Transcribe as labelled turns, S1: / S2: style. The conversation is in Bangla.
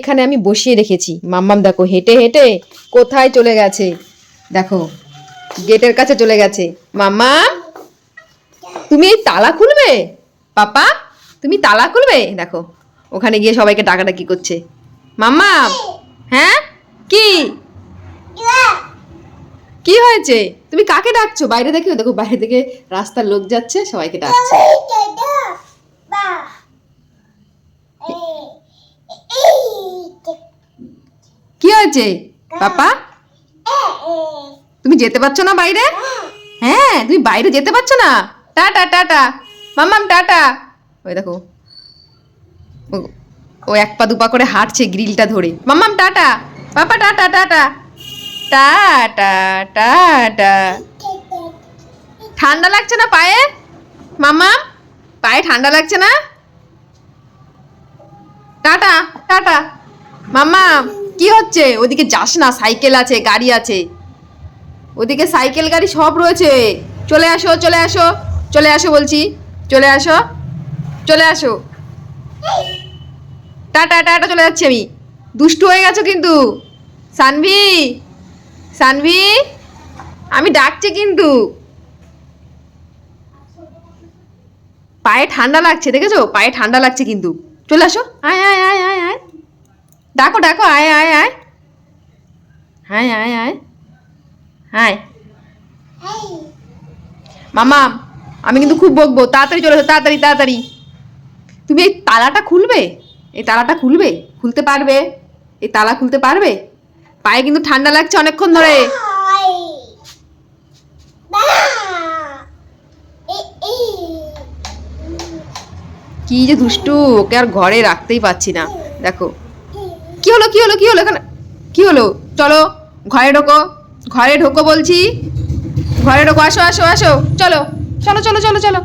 S1: এখানে আমি বসিয়ে রেখেছি। মাম্মাম দেখো, হেঁটে হেঁটে কোথায় চলে গেছে? দেখো, গেটের কাছে চলে গেছে। মাম্মা তুমি এই তালা খুলবে? পাপা, তুমি তালা খুলবে? দেখো, ওখানে গিয়ে সবাইকে ডাকাডাকি করছে। মাম্মা হ্যাঁ? কি? কি হয়েছে? তুমি কাকে ডাকছো? বাইরে দেখে দেখো, বাইরে থেকে রাস্তার লোক যাচ্ছে, সবাইকে ডাকছে। হয়েছে? পাপা তুমি যেতে পারছ না বাইরে? হ্যাঁ তুমি বাইরে যেতে পারছ না? Tata tata. মাম্মাম, টাটা। ওই দেখো। ও- এক পা দুপা করে হাঁটছে গ্রিলটা ধরে। মাম্মাম, tata. Papa tata tata. Tata tata. ঠান্ডা লাগছে না পায়ে? মাম্মা পায়ে ঠান্ডা লাগছে না? Tata tata. মাম্মা কি হচ্ছে? ওদিকে যাস না, সাইকেল আছে, গাড়ি আছে। ওদিকে সাইকেল, গাড়ি সব রয়েছে। চলে আসো চলে আসো চলে আসো বলছি। চলে আসো চলে আসো। টাটা টাটা, চলে যাচ্ছি আমি। দুষ্টু হয়ে গেছো কিন্তু। সানভি সানভি, আমি ডাকছি কিন্তু। পায়ে ঠান্ডা লাগছে, দেখেছ? পায়ে ঠান্ডা লাগছে কিন্তু। চলে আসো। আয় আয় আয় আয় আয়। ডাকো ডাকো, আয় আয় আয়। আয় আয় আয় আয় মামা, আমি কিন্তু খুব বকবো। তাড়াতাড়ি চলে তাড়াতাড়ি তাড়াতাড়ি। তুমি এই তালাটা খুলবে? এই তালাটা খুলবে? খুলতে পারবে? এই তালা খুলতে পারবে? পায়ে কিন্তু ঠান্ডা লাগছে অনেকক্ষণ ধরে। কি যে দুষ্টু, ওকে আর ঘরে রাখতেই পাচ্ছি না। দেখো। কি হলো কি হলো কি হলো? এখানে কি হলো? চলো, ঘরে ঢোকো ঘরে ঢোকো বলছি। ঘরে ঢোকো, আসো আসো আসো। চলো চলো চলো চলো চলো।